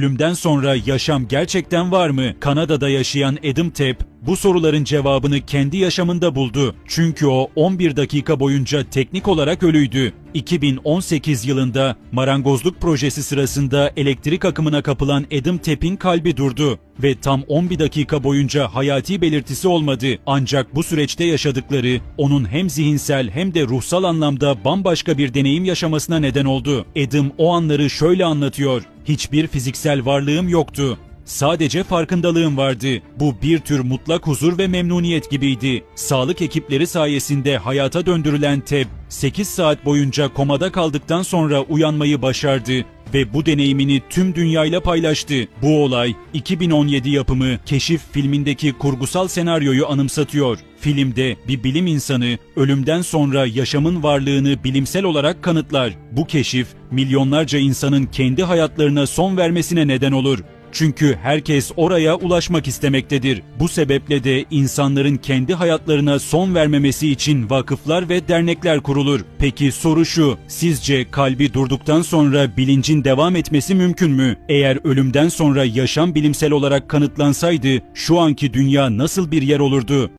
Ölümden sonra yaşam gerçekten var mı? Kanada'da yaşayan Adam Tepp bu soruların cevabını kendi yaşamında buldu. Çünkü o 11 dakika boyunca teknik olarak ölüydü. 2018 yılında marangozluk projesi sırasında elektrik akımına kapılan Adam Tepp'in kalbi durdu ve tam 11 dakika boyunca hayati belirtisi olmadı. Ancak bu süreçte yaşadıkları onun hem zihinsel hem de ruhsal anlamda bambaşka bir deneyim yaşamasına neden oldu. Adam o anları şöyle anlatıyor. Hiçbir fiziksel varlığım yoktu. Sadece farkındalığım vardı. Bu bir tür mutlak huzur ve memnuniyet gibiydi. Sağlık ekipleri sayesinde hayata döndürülen Teb, 8 saat boyunca komada kaldıktan sonra uyanmayı başardı ve bu deneyimini tüm dünyayla paylaştı. Bu olay 2017 yapımı Keşif filmindeki kurgusal senaryoyu anımsatıyor. Filmde bir bilim insanı ölümden sonra yaşamın varlığını bilimsel olarak kanıtlar. Bu keşif milyonlarca insanın kendi hayatlarına son vermesine neden olur. Çünkü herkes oraya ulaşmak istemektedir. Bu sebeple de insanların kendi hayatlarına son vermemesi için vakıflar ve dernekler kurulur. Peki soru şu, sizce kalbi durduktan sonra bilincin devam etmesi mümkün mü? Eğer ölümden sonra yaşam bilimsel olarak kanıtlansaydı şu anki dünya nasıl bir yer olurdu?